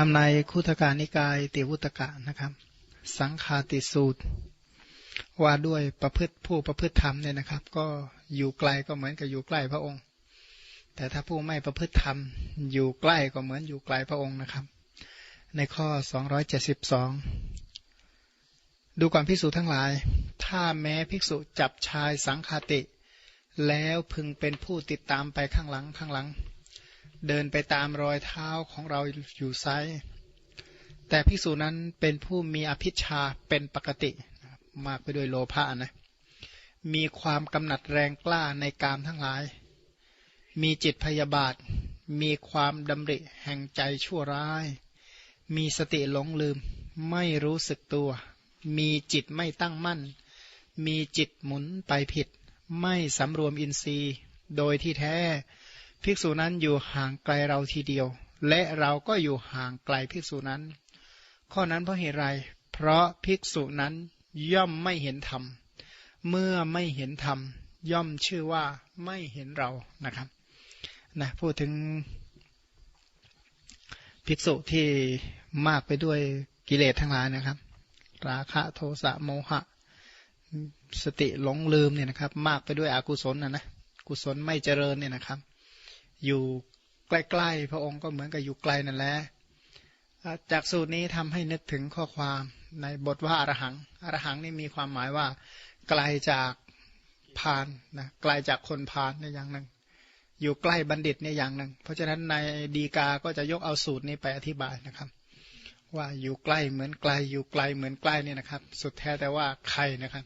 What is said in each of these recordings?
รมในคุถการนิกายติวุตกะนะครับ สังคาติสูตร ว่าด้วยประพฤติผู้ประพฤติธรรมเนี่ยนะครับ ก็อยู่ไกลก็เหมือนกับอยู่ใกล้พระองค์ แต่ถ้าผู้ไม่ประพฤติธรรม อยู่ใกล้ก็เหมือนอยู่ไกลพระองค์นะครับ ในข้อ 272 ดูก่อนภิกษุทั้งหลาย ถ้าแม้ภิกษุจับชายสังคาติ แล้วพึงเป็นผู้ติดตามไปข้างหลังข้างหลัง เดินไปตามรอยเท้าของเราอยู่ไซแต่ภิกษุนั้นเป็นผู้มีอภิชาเป็นปกติ มากไปด้วยโลภะนะ มีความกำหนัดแรงกล้าในกามทั้งหลาย มีจิตพยาบาท มีความดำริแห่งใจชั่วร้าย มีสติหลงลืม ไม่รู้สึกตัว มีจิตไม่ตั้งมั่น มีจิตหมุนไปผิด ไม่สำรวมอินทรีย์ โดยที่แท้ ภิกษุนั้นอยู่ห่างไกลเราทีเดียว และเราก็อยู่ห่างไกลภิกษุนั้น ข้อนั้นเพราะเหตุไร เพราะภิกษุนั้นย่อมไม่เห็นธรรม เมื่อไม่เห็นธรรม ย่อมชื่อว่าไม่เห็นเรานะครับนะพูดถึงภิกษุที่มากไปด้วยกิเลสทั้งหลายนะครับ ราคะโทสะโมหะ สติหลงลืมเนี่ยนะครับ มากไปด้วยอกุศลนะนะกุศลไม่เจริญเนี่ยนะครับ อยู่ใกล้ๆพระองค์ก็เหมือนกับอยู่ไกลนั่นแหละจากสูตรนี้ทำให้นึกถึงข้อความในบทว่าอรหังอรหังนี่มีความหมายว่า ไกลจากพานนะไกลจากคนพานในอย่างหนึ่ง อยู่ใกล้บัณฑิตในอย่างหนึ่ง เพราะฉะนั้นในดีกาก็จะยกเอาสูตรนี้ไปอธิบายนะครับ ว่าอยู่ใกล้เหมือนไกลอยู่ไกลเหมือนใกล้นี่นะครับ สุดแท้แต่ว่าใครนะครับ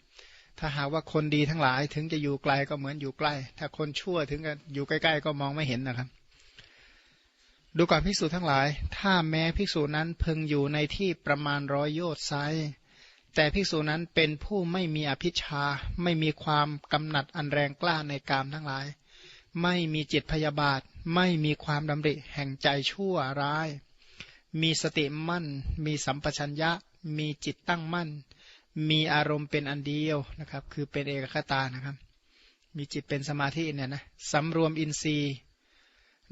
ถ้าหากว่าคนดีทั้งหลายถึงจะอยู่ไกลก็เหมือนอยู่ใกล้ ถ้าคนชั่วถึงจะอยู่ใกล้ๆ ก็มองไม่เห็นนะครับ ดูก่อนภิกษุทั้งหลาย ถ้าแม้ภิกษุนั้นพึงอยู่ในที่ประมาณร้อยโยชน์ไซแต่ภิกษุนั้นเป็นผู้ไม่มีอภิชาไม่มีความกำหนัดอันแรงกล้าในกามทั้งหลาย ไม่มีจิตพยาบาท ไม่มีความดำริแห่งใจชั่วร้าย มีสติมั่น มีสัมปชัญญะ มีจิตตั้งมั่น มีอารมณ์เป็นอันเดียวนะครับ คือเป็นเอกคตานะครับ มีจิตเป็นสมาธิเนี่ยนะสำรวมอินทรีย์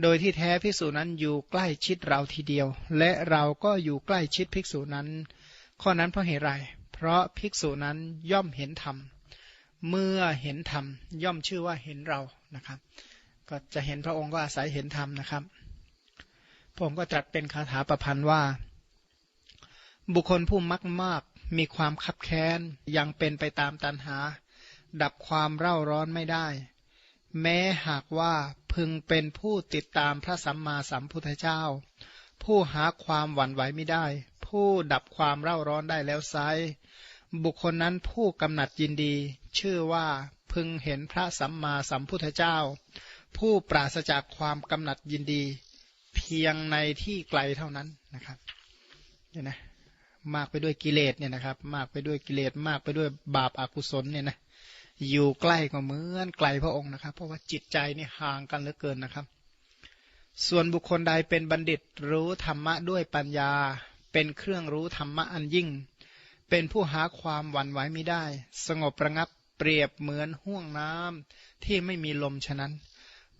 โดยที่แท้ภิกษุนั้นอยู่ใกล้ชิดเราทีเดียว และเราก็อยู่ใกล้ชิดภิกษุนั้น ข้อนั้นเพราะเหตุไรเพราะภิกษุนั้นย่อมเห็นธรรมเมื่อเห็นธรรมย่อมชื่อว่าเห็นเรานะครับ ก็จะเห็นพระองค์ก็อาศัยเห็นธรรมนะครับผมก็ตรัสเป็นคาถาประพันธ์ว่า บุคคลผู้มักมาก มีความคับแค้นยังเป็นไปตามตันหา ดับความเร่าร้อนไม่ได้ แม้หากว่าพึงเป็นผู้ติดตามพระสัมมาสัมพุทธเจ้า ผู้หาความหวั่นไหวไม่ได้ ผู้ดับความเร่าร้อนได้แล้วไซบุคคลนั้นผู้กำหนัดยินดี ชื่อว่าพึงเห็นพระสัมมาสัมพุทธเจ้า ผู้ปราศจากความกำหนัดยินดี เพียงในที่ไกลเท่านั้นนะครับเนี่ยนะ มากไปด้วยกิเลสเนี่ยนะครับ มากไปด้วยกิเลสมากไปด้วยบาปอากุศลเนี่ยนะอยู่ใกล้ก็เหมือนไกลพระองค์นะครับ เพราะว่าจิตใจนี่ห่างกันเหลือเกินนะครับ ส่วนบุคคลใดเป็นบัณฑิตรู้ธรรมะด้วยปัญญา เป็นเครื่องรู้ธรรมะอันยิ่ง เป็นผู้หาความหวั่นไหวไม่ได้ สงบประงับเปรียบเหมือนห่วงน้ำที่ไม่มีลมฉะนั้น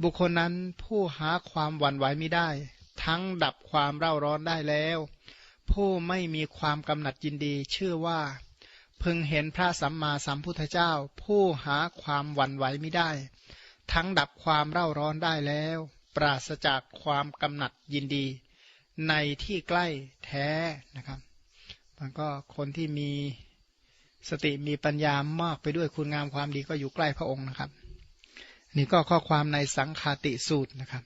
บุคคลนั้นผู้หาความหวั่นไหวไม่ได้ ทั้งดับความเร่าร้อนได้แล้ว ผู้ไม่มีความกำหนัดยินดี ชื่อว่า พึงเห็นพระสัมมาสัมพุทธเจ้า ผู้หาความหวั่นไหวไม่ได้ ทั้งดับความเร่าร้อนได้แล้ว ปราศจากความกำหนัดยินดี ในที่ใกล้แท้นะครับมันก็คนที่มีสติมีปัญญามากไปด้วยคุณงามความดีก็อยู่ใกล้พระองค์นะครับ นี่ก็ข้อความในสังคาติสูตรนะครับ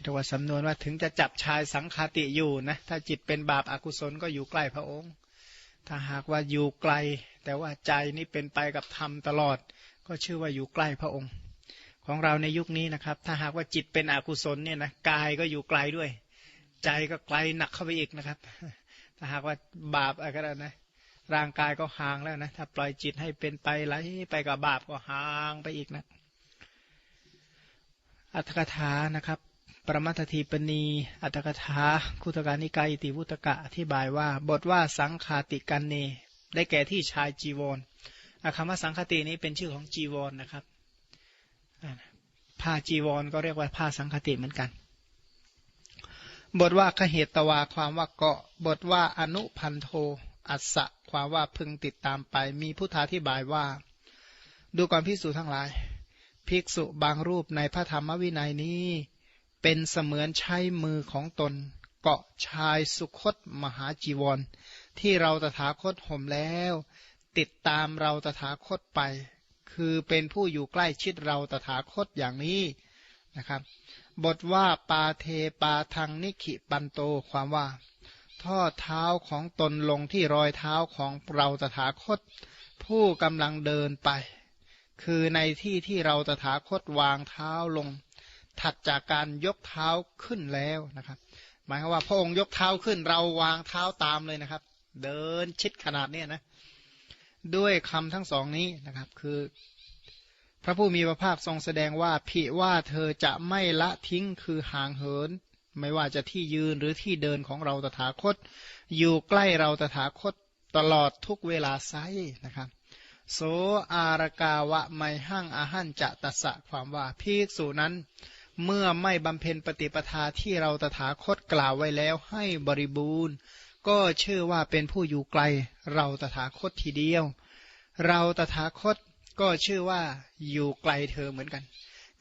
เรียกว่าสำนวนว่าถึงจะจับชายสังคาติอยู่นะถ้าจิตเป็นบาปอากุศลก็อยู่ใกล้พระองค์ ถ้าหากว่าอยู่ไกล แต่ว่าใจนี่เป็นไปกับธรรมตลอด ก็ชื่อว่าอยู่ใกล้พระองค์ ของเราในยุคนี้นะครับ ถ้าหากว่าจิตเป็นอกุศลเนี่ยนะกายก็อยู่ไกลด้วย ใจก็ไกลหนักเข้าไปอีกนะครับ ถ้าหากว่าบาปอะไรก็ได้นะร่างกายก็ห่างแล้วนะถ้าปล่อยจิตให้เป็นไปไหลไปกับบาปก็ห่างไปอีกนะอัตถกถานะครับ ปรมัตถีปณี อัตถกถาคุตการนิกายติวุตกะอธิบายว่า บทว่าสังคาติกันเน ได้แก่ที่ชายจีวรคำว่าสังคตินี้เป็นชื่อของจีวรนนะครับผ้าจีวรก็เรียกว่าผ้าสังคติเหมือนกัน บทว่าขเหตวาความว่าเกาะ บทว่าอนุพันโท อัสสะความว่าพึงติดตามไป มีพุทธาธิบายว่า ดูก่อนพิสูจทั้งหลาย ภิกษุบางรูปในพระธรรมวินัยนี้ เป็นเสมือนใช้มือของตน เกาะชายสุคตมหาจีวร ที่เราตถาคตห่มแล้ว ติดตามเราตถาคตไป คือเป็นผู้อยู่ใกล้ชิดเราตถาคตอย่างนี้นะครับ บทว่าปาเทปาทังนิขิปันโตความว่า ท่อเท้าของตนลงที่รอยเท้าของเราตถาคต ผู้กำลังเดินไป คือในที่ที่เราตถาคตวางเท้าลง ถัดจากการยกเท้าขึ้นแล้วนะครับ หมายความว่าพระองค์ยกเท้าขึ้น เราวางเท้าตามเลยนะครับ เดินชิดขนาดนี้นะ ด้วยคำทั้งสองนี้นะครับ คือ พระผู้มีพระภาคทรงแสดงว่าผิว่าเธอจะไม่ละทิ้งคือห่างเหิน ไม่ว่าจะที่ยืนหรือที่เดินของเราตถาคต อยู่ใกล้เราตถาคตตลอดทุกเวลาไซนะครับโสอารกาวะไม่หั่งอาหันจะตัสะความว่าภิกษุนั้น เมื่อไม่บำเพ็ญปฏิปทาที่เราตถาคตกล่าวไว้แล้วให้บริบูรณ์ ก็เชื่อว่าเป็นผู้อยู่ไกล เราตถาคตทีเดียว เราตถาคตก็ชื่อว่าอยู่ไกลเธอเหมือนกัน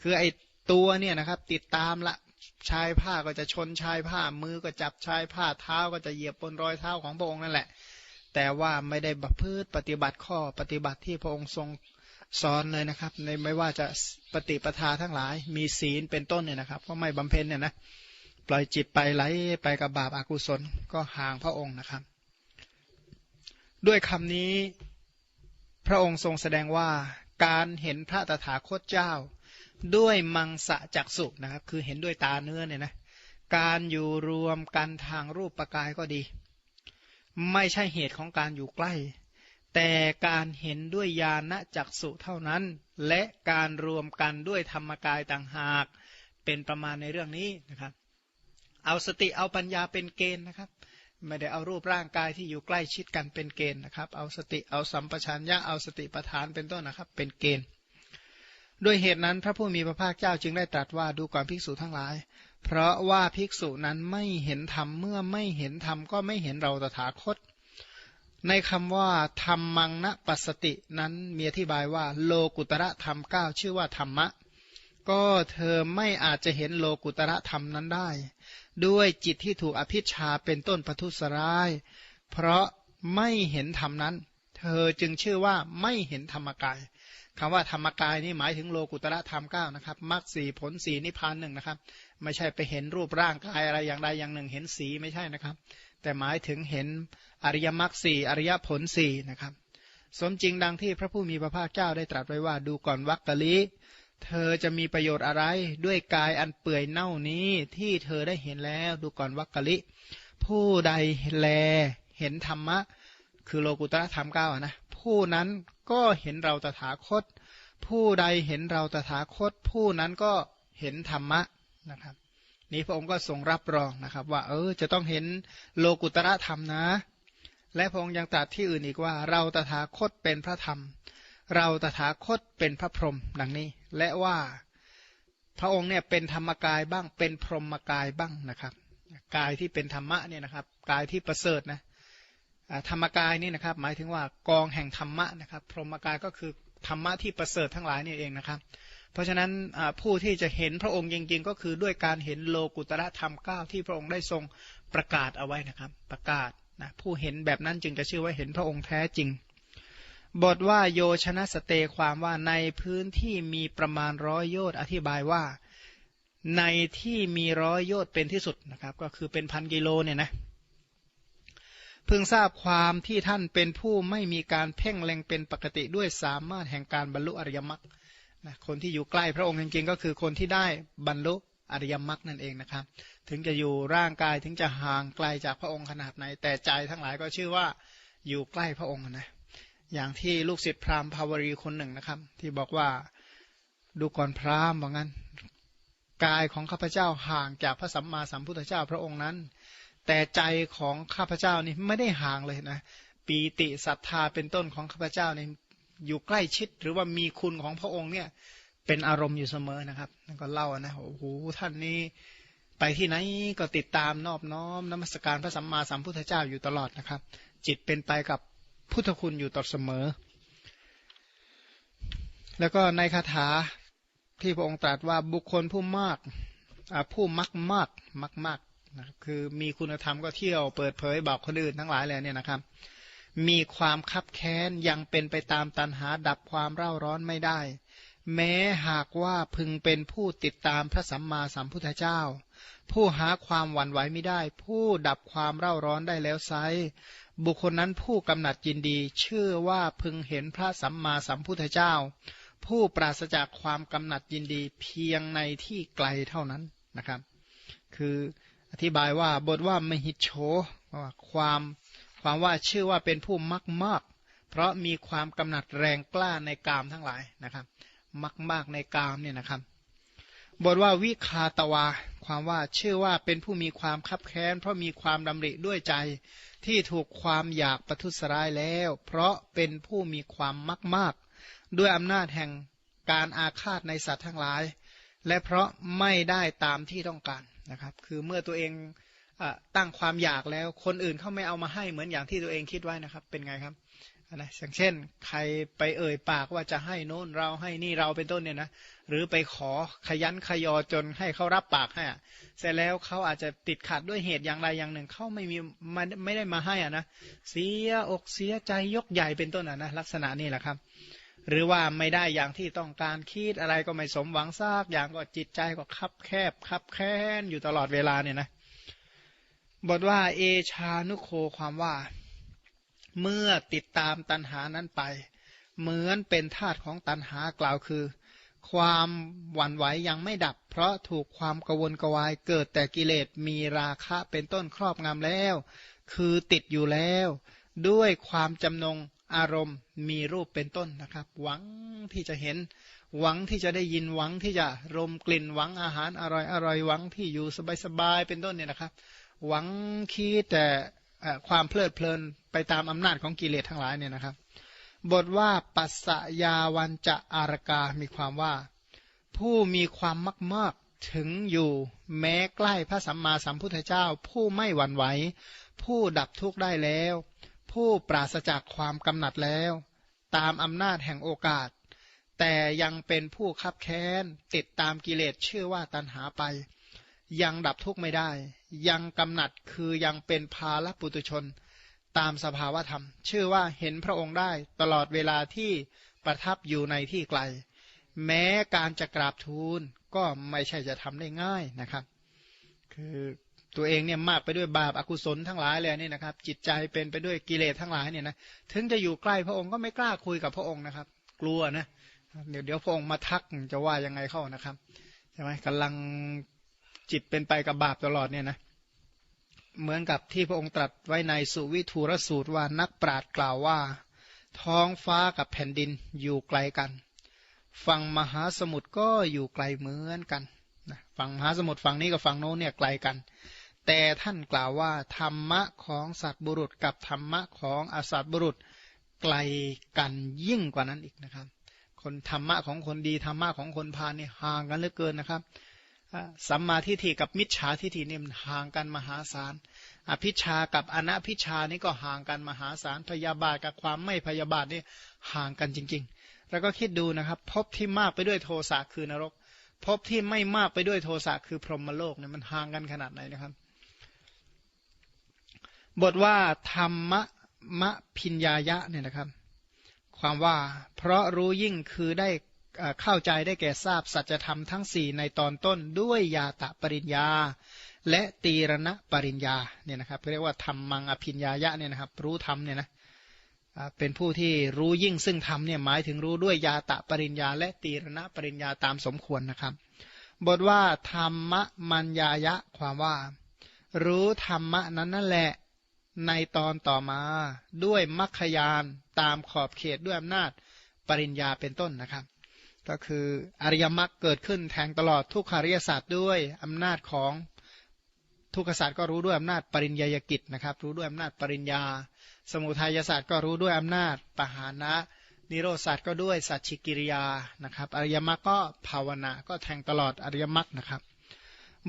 คือไอตัวเนี่ยนะครับติดตามละชายผ้าก็จะชนชายผ้ามือก็จับชายผ้าเท้าก็จะเหยียบบนรอยเท้าของพระองค์นั่นแหละ แต่ว่าไม่ได้บัพฤติปฏิบัติข้อปฏิบัติที่พระองค์ทรง สอนเลยนะครับ ในไม่ว่าจะปฏิปทาทั้งหลาย มีศีลเป็นต้นเนี่ยนะครับ ก็ไม่บำเพ็ญเนี่ยนะปล่อยจิตไปไหลไปกับบาปอากุศลก็ห่างพระองค์นะครับ ด้วยคำนี้พระองค์ทรงแสดงว่าการเห็นพระตถาคตเจ้า ด้วยมังสะจักสุนะครับ คือเห็นด้วยตาเนื้อเนี่ยนะการอยู่รวมกันทางรูปประกายก็ดี ไม่ใช่เหตุของการอยู่ใกล้ แต่การเห็นด้วยญาณจักสุเท่านั้น และการรวมกันด้วยธรรมกายต่างหาก เป็นประมาณในเรื่องนี้นะครับ เอาสติเอาปัญญาเป็นเกณฑ์นะครับ ไม่ได้เอารูปร่างกายที่อยู่ใกล้ชิดกันเป็นเกณฑ์นะครับ เอาสติเอาสัมปชัญญะเอาสติปัฏฐานเป็นต้นนะครับ เป็นเกณฑ์ด้วยเหตุนั้นพระผู้มีพระภาคเจ้าจึงได้ตรัสว่าดูก่อนภิกษุทั้งหลาย เพราะว่าภิกษุนั้นไม่เห็นธรรมเมื่อไม่เห็นธรรมก็ไม่เห็นเราตถาคต ในคำว่าธรรมังนะปัสตินั้นมีอธิบายว่า โลกุตระธรรมเก้าชื่อว่าธรรมะ ก็เธอไม่อาจจะเห็นโลกุตระธรรมนั้นได้ ด้วยจิตที่ถูกอภิชาเป็นต้นปทุสร้าย เพราะไม่เห็นธรรมนั้น เธอจึงชื่อว่าไม่เห็นธรรมกายคำว่าธรรมกายนี่หมายถึงโลกุตระธรรมเก้านะครับมรรคสีผลสีนิพพานหนึ่งนะครับ ไม่ใช่ไปเห็นรูปร่างกายอะไรอย่างใดอย่างหนึ่ง เห็นสีไม่ใช่นะครับ แต่หมายถึงเห็นอริยมรรคสี่อริยผลสี่นะครับ สมจริงดังที่พระผู้มีพระภาคเจ้าได้ตรัสไว้ว่าดูก่อนวักกะลิเธอจะมีประโยชน์อะไรด้วยกายอันเปื่อยเน่านี้ที่เธอได้เห็นแล้วดูก่อนวักกะลิ ผู้ใดแลเห็นธรรมะ คือโลกุตระธรรมเก้านะผู้นั้นก็เห็นเราตถาคต ผู้ใดเห็นเราตถาคต ผู้นั้นก็เห็นธรรมะนะครับ นี้พระองค์ก็ทรงรับรองนะครับ ว่า เออจะต้องเห็นโลกุตระธรรมนะ และพระองค์ยังตรัสที่อื่นอีกว่า เราตถาคตเป็นพระธรรม เราตถาคตเป็นพระพรหมดังนี้ และว่าพระองค์เนี่ยเป็นธรรมกายบ้างเป็นพรหมกายบ้างนะครับ กายที่เป็นธรรมะเนี่ยนะครับ กายที่ประเสริฐนะธรรมกายนี่นะครับ หมายถึงว่ากองแห่งธรรมะนะครับ พรหมกายก็คือธรรมะที่ประเสริฐทั้งหลายนี่เองนะครับ เพราะฉะนั้นผู้ที่จะเห็นพระองค์จริงๆ ก็คือด้วยการเห็นโลกุตระธรรมเก้าที่พระองค์ได้ทรงประกาศเอาไว้นะครับประกาศนะผู้เห็นแบบนั้นจึงจะชื่อว่าเห็นพระองค์แท้จริง บทว่าโยชนะสเตความว่าในพื้นที่มีประมาณร้อยโยชน์อธิบายว่า ในที่มีร้อยโยชน์เป็นที่สุดนะครับ ก็คือเป็นพันกิโลเนี่ยนะเพิ่งทราบความที่ท่านเป็นผู้ไม่มีการเพ่งเล็งเป็นปกติด้วยสามารถแห่งการบรรลุอริยมรรค นะคนที่อยู่ใกล้พระองค์จริงๆก็คือคนที่ได้บรรลุอริยมรรคนั่นเองนะครับ ถึงจะอยู่ร่างกายถึงจะห่างไกลจากพระองค์ขนาดไหน แต่ใจทั้งหลายก็ชื่อว่าอยู่ใกล้พระองค์นะอย่างที่ลูกศิษย์พราหมณ์ภาวรีคนหนึ่งนะครับ ที่บอกว่าดูก่อนพราหมณ์ว่างั้น กายของข้าพเจ้าห่างจากพระสัมมาสัมพุทธเจ้าพระองค์นั้น แต่ใจของข้าพเจ้านี่ไม่ได้ห่างเลยนะปีติศรัทธาเป็นต้นของข้าพเจ้านี่ อยู่ใกล้ชิดหรือว่ามีคุณของพระองค์เนี่ยเป็นอารมณ์อยู่เสมอนะครับนั่นก็เล่านะโอ้โหท่านนี้ไปที่ไหนก็ติดตามนอบน้อมนมัสการพระสัมมาสัมพุทธเจ้าอยู่ตลอดนะครับ จิตเป็นไปกับพุทธคุณอยู่ตลอดเสมอ แล้วก็ในคาถาที่พระองค์ตรัสว่าบุคคลผู้มากผู้มักมากมักมากนะคือมีคุณธรรมก็เที่ยวเปิดเผยบอกคนอื่นทั้งหลายแล้วเนี่ยนะครับ มีความคับแค้นยังเป็นไปตามตันหาดับความเร่าร้อนไม่ได้ แม้หากว่าพึงเป็นผู้ติดตามพระสัมมาสัมพุทธเจ้า ผู้หาความหวั่นไหวไม่ได้ ผู้ดับความเร่าร้อนได้แล้วไซบุคคลนั้นผู้กำหนัดยินดี เชื่อว่าพึงเห็นพระสัมมาสัมพุทธเจ้า ผู้ปราศจากความกำหนัดยินดีเพียงในที่ไกลเท่านั้นนะครับ คืออธิบายว่าบทว่ามหิโชว่าความ ความว่าชื่อว่าเป็นผู้มักมาก เพราะมีความกำหนัดแรงกล้าในกามทั้งหลายนะครับ มักมากในกามเนี่ยนะครับบทว่าวิคาตวา ความว่าชื่อว่าเป็นผู้มีความคับแค้น เพราะมีความดำริด้วยใจที่ถูกความอยากประทุษร้ายแล้ว เพราะเป็นผู้มีความมักมาก ด้วยอำนาจแห่งการอาฆาตในสัตว์ทั้งหลาย และเพราะไม่ได้ตามที่ต้องการนะครับ คือเมื่อตัวเอง ตั้งความอยากแล้ว คนอื่นเขาไม่เอามาให้เหมือนอย่างที่ตัวเองคิดไว้นะครับ เป็นไงครับนะอย่างเช่น ใครไปเอ่ยปากว่าจะให้โน้นเราให้นี่เราเป็นต้นเนี่ยนะหรือไปขอขยันขยอจนให้เขารับปากให้เสร็จแล้วเขาอาจจะติดขัดด้วยเหตุอย่างใดอย่างหนึ่งเขาไม่มีไม่ไม่ได้มาให้อะนะเสียอกเสียใจยกใหญ่เป็นต้นอะนะลักษณะนี้แหละครับ หรือว่าไม่ได้อย่างที่ต้องการคิดอะไรก็ไม่สมหวังซากอย่างก็จิตใจก็คับแคบคับแค้นอยู่ตลอดเวลาเนี่ยนะ บทว่า เอชานุโคความว่า เมื่อติดตามตันหานั้นไป เหมือนเป็นธาตุของตันหากล่าวคือ ความหวั่นไหวยังไม่ดับ เพราะถูกความกวนกวายเกิดแต่กิเลสมีราคะเป็นต้นครอบงำแล้ว คือติดอยู่แล้ว ด้วยความจำนงอารมณ์มีรูปเป็นต้นนะครับ หวังที่จะเห็น หวังที่จะได้ยินหวังที่จะรมกลิ่นหวังอาหารอร่อยอร่อยหวังที่อยู่สบายๆเป็นต้นเนี่ยนะครับ หวังคิดแต่ความเพลิดเพลินไปตามอำนาจของกิเลสทั้งหลายเนี่ยนะครับ บทว่าปัสสยาวันจะอารกา มีความว่า ผู้มีความมากมากถึงอยู่แม้ใกล้พระสัมมาสัมพุทธเจ้า ผู้ไม่หวั่นไหว ผู้ดับทุกข์ได้แล้ว ผู้ปราศจากความกำหนัดแล้ว ตามอำนาจแห่งโอกาส แต่ยังเป็นผู้คับแค้นติดตามกิเลสชื่อว่าตันหาไป ยังดับทุกข์ไม่ได้ ยังกำหนัดคือยังเป็นภาลปุตุชน ตามสภาวธรรม ชื่อว่าเห็นพระองค์ได้ตลอดเวลาที่ประทับอยู่ในที่ไกล แม้การจะกราบทูลก็ไม่ใช่จะทำได้ง่ายนะครับ คือตัวเองเนี่ยมากไปด้วยบาปอากุศลทั้งหลายเลยนี่นะครับ จิตใจเป็นไปด้วยกิเลสทั้งหลายเนี่ยนะถึงจะอยู่ใกล้พระองค์ก็ไม่กล้าคุยกับพระองค์นะครับ กลัวนะเดี๋ยวเดี๋ยวพระองค์มาทักจะว่ายังไงเข้านะครับใช่ไหมกำลัง จิตเป็นไปกับบาปตลอดเนี่ยนะเหมือนกับที่พระองค์ตรัสไว้ในสุวิทูรสูตรว่านักปราดกล่าวว่า ท้องฟ้ากับแผ่นดินอยู่ไกลกันฝั่งมหาสมุทรก็อยู่ไกลเหมือนกันฝั่งมหาสมุทรฝั่งนี้กับฝั่งโน้นเนี่ยไกลกัน แต่ท่านกล่าวว่าธรรมะของสัตว์บุรุษกับธรรมะของอสัตว์บุรุษไกลกันยิ่งกว่านั้นอีกนะครับ คนธรรมะของคนดีธรรมะของคนพาลนี่ห่างกันเหลือเกินนะครับ สัมมาทิฏฐิกับมิจฉาทิฏฐินี่มันห่างกันมหาศาล อภิชากับอนัพิชานี่ก็ห่างกันมหาศาล พยาบาทกับความไม่พยาบาทนี่ห่างกันจริง ๆ แล้วก็คิดดูนะครับพบที่มากไปด้วยโทสะคือนรก พบที่ไม่มากไปด้วยโทสะคือพรหมโลกเนี่ยมันห่างกันขนาดไหนนะครับ บทว่าธรรมะมะพิญญายะเนี่ยนะครับ ความว่าเพราะรู้ยิ่งคือได้ เข้าใจได้แก่ทราบสัจธรรมทั้งสี่ในตอนต้นด้วยยาตะปริญญา และตีรณะปริญญาเนี่ยนะครับเรียกว่าธรรมังอภิญญายะเนี่ยนะครับรู้ธรรมเนี่ยนะเป็นผู้ที่รู้ยิ่งซึ่งธรรมเนี่ยหมายถึงรู้ด้วยยาตะปริญญา และตีรณะปริญญาตามสมควรนะครับ บทว่าธรรมมัญญายะความว่า รู้ธรรมะนั้นนั่นแหละในตอนต่อมาด้วยมัคคยานตามขอบเขตด้วยอำนาจปริญญาเป็นต้นนะครับ ก็คืออริยมรรคเกิดขึ้นแทงตลอดทุกขาริยศาสตร์ด้วยอำนาจของทุกขศาสตร์ก็รู้ด้วยอำนาจปริญญากิจนะครับ รู้ด้วยอำนาจปริญญา สมุทัยศาสตร์ก็รู้ด้วยอำนาจปหานะนิโรศาสตร์ก็ด้วยสัจฉิกิริยานะครับ อริยมรรคก็ภาวนาก็แทงตลอดอริยมรรคนะครับ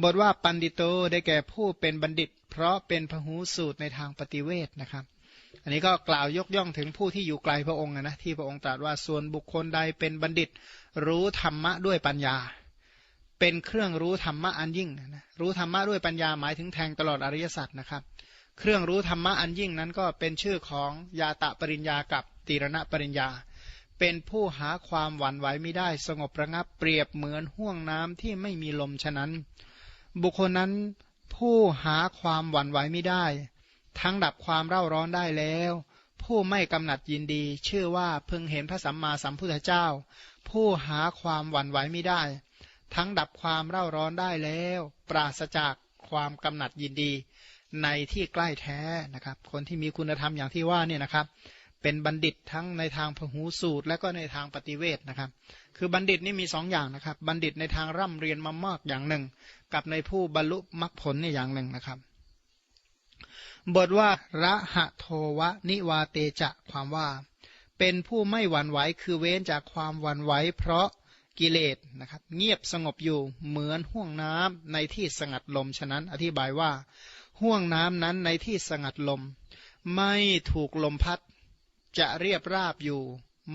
บทว่าปันดิโตได้แก่ผู้เป็นบัณฑิต เพราะเป็นพหูสูตรในทางปฏิเวทนะครับ อันนี้ก็กล่าวยกย่องถึงผู้ที่อยู่ไกลพระองค์นะที่พระองค์ตรัสว่าส่วนบุคคลใดเป็นบัณฑิต รู้ธรรมะด้วยปัญญา เป็นเครื่องรู้ธรรมะอันยิ่งนะรู้ธรรมะด้วยปัญญาหมายถึงแทงตลอดอริยสัจนะครับ เครื่องรู้ธรรมะอันยิ่งนั้นก็เป็นชื่อของยาตะปริญญากับตีรณปริญญา เป็นผู้หาความหวั่นไหวไม่ได้สงบระงับเปรียบเหมือนห่วงน้ำที่ไม่มีลมฉะนั้น บุคคลนั้นผู้หาความหวั่นไหวไม่ได้ ทั้งดับความเร่าร้อนได้แล้ว ผู้ไม่กำหนัดยินดี ชื่อว่าเพิ่งเห็นพระสัมมาสัมพุทธเจ้า ผู้หาความหวั่นไหวไม่ได้ ทั้งดับความเร่าร้อนได้แล้ว ปราศจากความกำหนัดยินดี ในที่ใกล้แท้นะครับ คนที่มีคุณธรรมอย่างที่ว่าเนี่ยนะครับ เป็นบัณฑิตทั้งในทางพหูสูตร และก็ในทางปฏิเวทนะครับ คือบัณฑิตนี่มีสองอย่างนะครับ บัณฑิตในทางร่ำเรียนมามากอย่างหนึ่ง กับในผู้บรรลุมรรคผลนี่อย่างหนึ่งนะครับบทว่าระหะโทวะนิวาเตจะความว่า เป็นผู้ไม่หวั่นไหวคือเว้นจากความหวั่นไหวเพราะกิเลสนะครับเงียบสงบอยู่เหมือนห่วงน้ำในที่สงัดลมฉะนั้น อธิบายว่าห่วงน้ำนั้นในที่สงัดลม ไม่ถูกลมพัดจะเรียบราบอยู่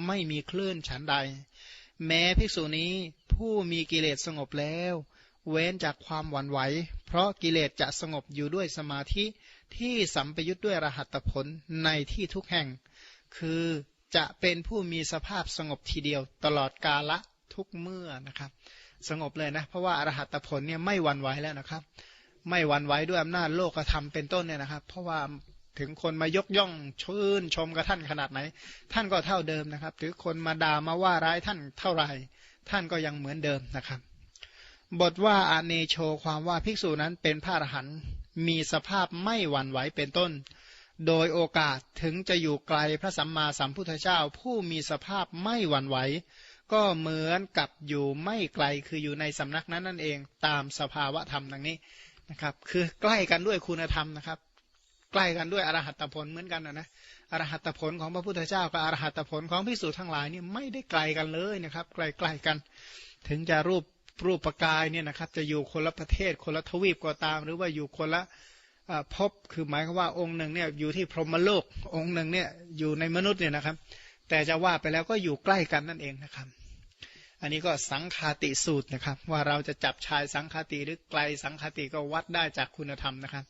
ไม่มีคลื่นฉันใด แม้ภิกษุนี้ผู้มีกิเลสสงบแล้ว เว้นจากความหวั่นไหว เพราะกิเลสจะสงบอยู่ด้วยสมาธิที่สัมปยุทธ์ด้วยรหัตผลในที่ทุกแห่ง คือ จะเป็นผู้มีสภาพสงบทีเดียว ตลอดกาละทุกเมื่อนะครับ สงบเลยนะ เพราะว่าอรหัตผลเนี่ยไม่หวั่นไหวแล้วนะครับ ไม่หวั่นไหวด้วยอำนาจโลกธรรมเป็นต้นเนี่ยนะครับ เพราะว่าถึงคนมายกย่องชื่นชมกับท่านขนาดไหน ท่านก็เท่าเดิมนะครับถือคนมาด่ามาว่าร้ายท่านเท่าไหร่ท่านก็ยังเหมือนเดิมนะครับ บทว่าอเนโชความว่าภิกษุนั้นเป็นพระอรหันต์มีสภาพไม่หวั่นไหวเป็นต้น โดยโอกาสถึงจะอยู่ไกลพระสัมมาสัมพุทธเจ้า ผู้มีสภาพไม่หวั่นไหวก็เหมือนกับอยู่ไม่ไกลคืออยู่ในสำนักนั้นนั่นเองตามสภาวะธรรมดังนี้นะครับ คือใกล้กันด้วยคุณธรรมนะครับ ใกล้กันด้วยอรหัตผลเหมือนกันนะนะอรหัตผลของพระพุทธเจ้ากับอรหัตผลของพิสูจน์ทั้งหลายนี่ไม่ได้ไกลกันเลยนะครับใกล้ๆกัน ถึงจะรูปรูปประกายเนี่ยนะครับจะอยู่คนละประเทศคนละทวีปก็ตาม หรือว่าอยู่คนละ พบคือหมายความว่าองค์หนึ่งเนี่ยอยู่ที่พรหมโลกองค์หนึ่งเนี่ยอยู่ในมนุษย์เนี่ยนะครับ แต่จะว่าไปแล้วก็อยู่ใกล้กันนั่นเองนะครับ อันนี้ก็สังคาติสูตรนะครับ ว่าเราจะจับชายสังคาติหรือไกลสังคาติก็วัดได้จากคุณธรรมนะครับ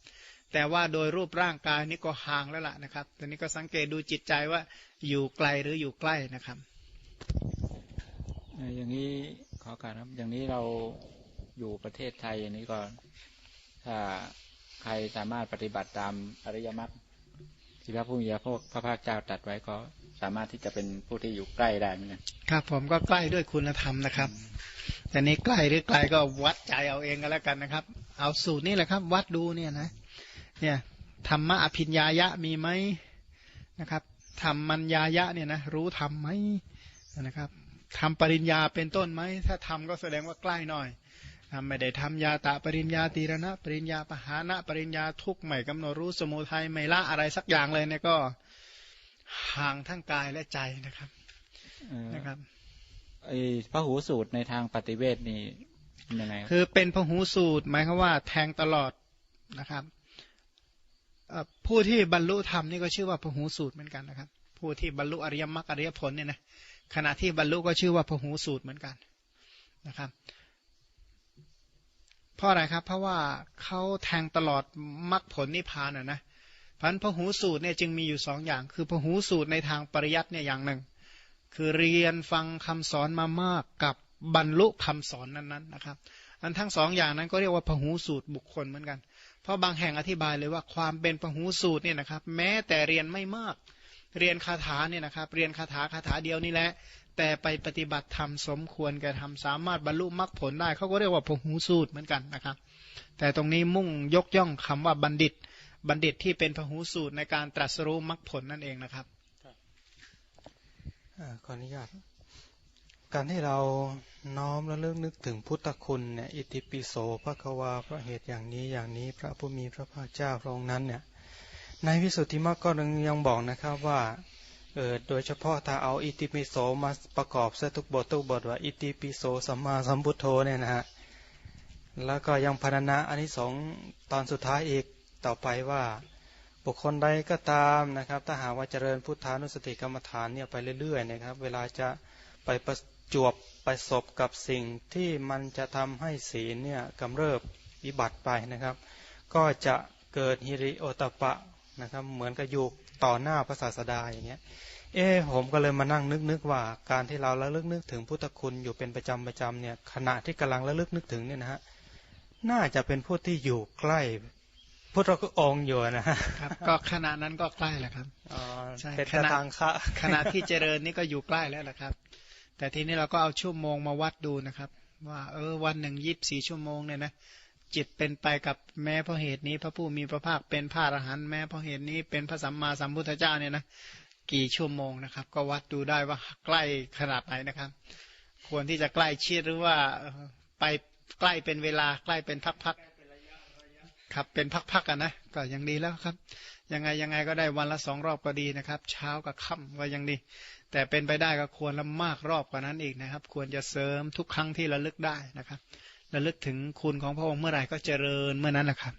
แต่ว่าโดยรูปร่างกายนี่ก็ห่างแล้วล่ะนะครับตอนนี้ก็สังเกตดูจิตใจว่าอยู่ไกลหรืออยู่ใกล้นะครับอย่างนี้ขอการครับอย่างนี้เราอยู่ประเทศไทยอย่างนี้ก็ถ้า ใครสามารถปฏิบัติตามอริยมรรคที่พระผู้มีพระพระภาคเจ้าตัดไว้ก็สามารถที่จะเป็นผู้ที่อยู่ใกล้ได้เหมือนกันครับผมก็ใกล้ด้วยคุณธรรมนะครับ แต่นี้ใกล้หรือไกลก็วัดใจเอาเองก็แล้วกันนะครับ เอาสูตรนี่แหละครับ วัดดูเนี่ยนะ เนี่ยธรรมะอภิญญายะมีไหมนะครับธรรมมัญญายะเนี่ยนะรู้ธรรมไหมนะครับทำปริญญาเป็นต้นไหมถ้าทำก็แสดงว่าใกล้หน่อย ไม่ได้ทำยาตะปริญญาตีรณะ ปริญญาปหานะปริญญาทุกใหม่กำหนดรู้สมุทัยไม่ละอะไรสักอย่างเลยเนี่ยก็ห่างทั้งกายและใจนะครับนะครับไอ้พระหูสูตรในทางปฏิเวทนี่ยังไงคือเป็นพระหูสูตรหมายความว่าแทงตลอดนะครับผู้ที่บรรลุธรรมนี่ก็ชื่อว่าพหูสูตรเหมือนกันนะครับ ผู้ที่บรรลุอริยมรรคอริยผลเนี่ยนะขณะที่บรรลุก็ชื่อว่าพหูสูตรเหมือนกันนะครับ เพราะอะไรครับ เพราะว่าเขาแทงตลอดมรรคผลนิพพานอะนะพันพหูสูตรเนี่ยจึงมีอยู่สองอย่าง คือพหูสูตรในทางปริยัติเนี่ยอย่างหนึ่ง คือเรียนฟังคำสอนมามากกับบรรลุคำสอนนั้นๆนะครับอันทั้งสองอย่างนั้นก็เรียกว่าพหูสูตรบุคคลเหมือนกัน เพราะบางแห่งอธิบายเลยว่าความเป็นปหูสูตรเนี่ยนะครับ แม้แต่เรียนไม่มาก เรียนคาถาเนี่ยนะครับ เรียนคาถาคาถาเดียวนี่แหละ แต่ไปปฏิบัติธรรมสมควรแก่ทำสามารถบรรลุมรรคผลได้เขาก็เรียกว่าพหูสูตรเหมือนกันนะครับ แต่ตรงนี้มุ่งยกย่องคำว่าบัณฑิต บัณฑิตที่เป็นพหูสูตรในการตรัสรู้มรรคผลนั่นเองนะครับขออนุญาตการที่เราน้อมและเลิกนึกถึงพุทธคุณเนี่ยอิติปิโสพระควาพระเหตุอย่างนี้อย่างนี้พระผู้มีพระภาคเจ้าพระองค์นั้นเนี่ยในวิสุทธิมรรคก็ยังบอกนะครับว่า เออโดยเฉพาะถ้าเอาอิติปิโสมาประกอบเสทุกบททุกบทว่าอิติปิโสสัมมาสัมพุทโธเนี่ยนะฮะแล้วก็ยังพรรณนาอันที่สองตอนสุดท้ายอีกต่อไปว่า บุคคลใดก็ตามนะครับ ถ้าหากว่าเจริญพุทธานุสติกรรมฐานเนี่ยไปเรื่อยๆนะครับ เวลาจะไปประจวบไปสบกับสิ่งที่มันจะทำให้ศีลเนี่ยกำเริบวิบัติไปนะครับ ก็จะเกิดฮิริโอตปะนะครับ เหมือนกับยู่ ต่อหน้าพระศาสดาอย่างเงี้ย เอ๊ผมก็เลยมานั่งนึกนึกว่าการที่เราระลึกนึกถึงพุทธคุณอยู่เป็นประจำประจำเนี่ยขณะที่กำลังระลึกนึกถึงเนี่ยนะฮะน่าจะเป็นผู้ที่อยู่ใกล้พุทธองค์อยู่นะฮะครับ ก็ขณะนั้นก็ใกล้แหละครับอ๋อใช่เป็นขณะทางคะขณะที่เจริญนี่ก็อยู่ใกล้แล้วแหละครับ แต่ทีนี้เราก็เอาชั่วโมงมาวัดดูนะครับ ว่า เออวันหนึ่งยีิบสี่ชั่วโมงเนี่ยนะ จิตเป็นไปกับแม้เพราะเหตุนี้พระผู้มีพระภาคเป็นพระอรหันต์แม้เพราะเหตุนี้เป็นพระสัมมาสัมพุทธเจ้าเนี่ยนะกี่ชั่วโมงนะครับ ก็วัดดูได้ว่าใกล้ขนาดไหนนะครับ ควรที่จะใกล้ชิดหรือว่าไปใกล้เป็นเวลาใกล้เป็นพักๆครับเป็นพักๆกันนะก็ยังดีแล้วครับ ยังไงยังไงก็ได้วันละสองรอบก็ดีนะครับ เช้ากับค่ำก็ยังดี แต่เป็นไปได้ก็ควรละมากรอบกว่านั้นอีกนะครับ ควรจะเสริมทุกครั้งที่ระลึกได้นะครับ ระลึกถึงคุณของพระองค์เมื่อไหร่ก็เจริญเมื่อนั้นแหละครับ